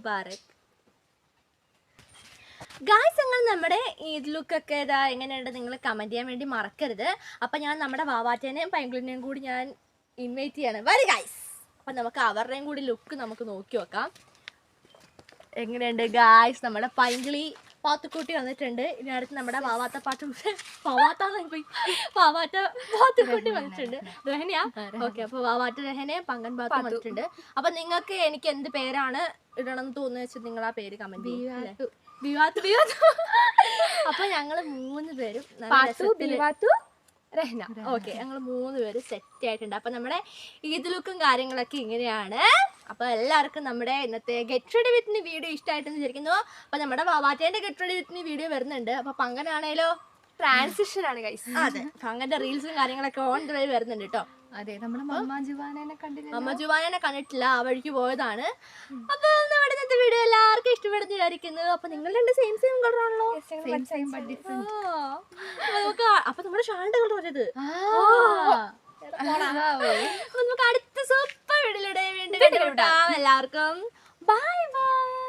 മുബാറക്. ഗായ്സ് നിങ്ങൾ നമ്മുടെ ഈദ് ലുക്കൊക്കെ ഇതാ എങ്ങനെയുണ്ട് നിങ്ങൾ കമന്റ് ചെയ്യാൻ വേണ്ടി മറക്കരുത്. അപ്പം ഞാൻ നമ്മുടെ വാവാറ്റേനെയും പൈങ്കുളിനെയും കൂടി ഞാൻ ഇൻവൈറ്റ് ചെയ്യാണ്. വരി ഗായ്സ് അപ്പം നമുക്ക് അവരുടെയും കൂടി ലുക്ക് നമുക്ക് നോക്കി നോക്കാം. എങ്ങനെയുണ്ട് ഗായ്സ് നമ്മുടെ പൈങ്കിളി പാത്തുക്കുട്ടി വന്നിട്ടുണ്ട്. ഇനി അടുത്ത് നമ്മുടെ വാവാത്ത പാട്ട് വാവാത്ത പോയി. വാവാറ്റ പാത്തുക്കുട്ടി വന്നിട്ടുണ്ട്. രഹനയാ. ഓക്കെ അപ്പൊ വാവാറ്റ രഹനെ പങ്കൻ പാത്തു വന്നിട്ടുണ്ട്. അപ്പൊ നിങ്ങൾക്ക് എനിക്ക് എന്ത് പേരാണ് ഇടണം എന്ന് തോന്നുന്നു വെച്ചാൽ നിങ്ങൾ ആ പേര് കമന്റ് അപ്പൊ ഞങ്ങൾ മൂന്ന് പേരും രഹന. ഓക്കെ ഞങ്ങൾ മൂന്ന് പേര് സെറ്റ് ആയിട്ടുണ്ട്. അപ്പൊ നമ്മുടെ ഈദ് ലുക്കും കാര്യങ്ങളൊക്കെ ഇങ്ങനെയാണ്. അപ്പൊ എല്ലാവർക്കും നമ്മുടെ ഇന്നത്തെ ഗെറ്റ് റെഡി വിത്തിന് വീഡിയോ ഇഷ്ടമായിട്ടെന്ന് വിചാരിക്കുന്നു. അപ്പൊ നമ്മുടെ വാവാറ്റേന്റെ ഗെറ്റ് റെഡി വിത്തിന് വീഡിയോ വരുന്നുണ്ട്. അപ്പൊ പങ്കനാണേലോ? ട്രാൻസിഷൻ ആണ് അതെ പങ്കന്റെ റീൽസും കാര്യങ്ങളൊക്കെ ഓൺ ദ വേ വരുന്നുണ്ട് കേട്ടോ അതെ മമ്മാജുവാനെ കണ്ടില്ല മമ്മാജുവാനെ കണ്ടിട്ടില്ല ആ വഴിക്ക് പോയതാണ്. അപ്പൊ നമ്മുടെ ഇന്നത്തെ വീഡിയോ എല്ലാവർക്കും ഇഷ്ടപ്പെടുന്നു വിചാരിക്കുന്നു. അപ്പൊ നിങ്ങൾ രണ്ട് സെയിം സെയിം കളർ ആണല്ലോ. നമുക്ക് അപ്പൊ നമ്മുടെ ഷാളിന്റെ കളർ പറഞ്ഞത്. നമുക്ക് അടുത്ത സൂപ്പർ വീഡിയോ എല്ലാവർക്കും ബൈ ബൈ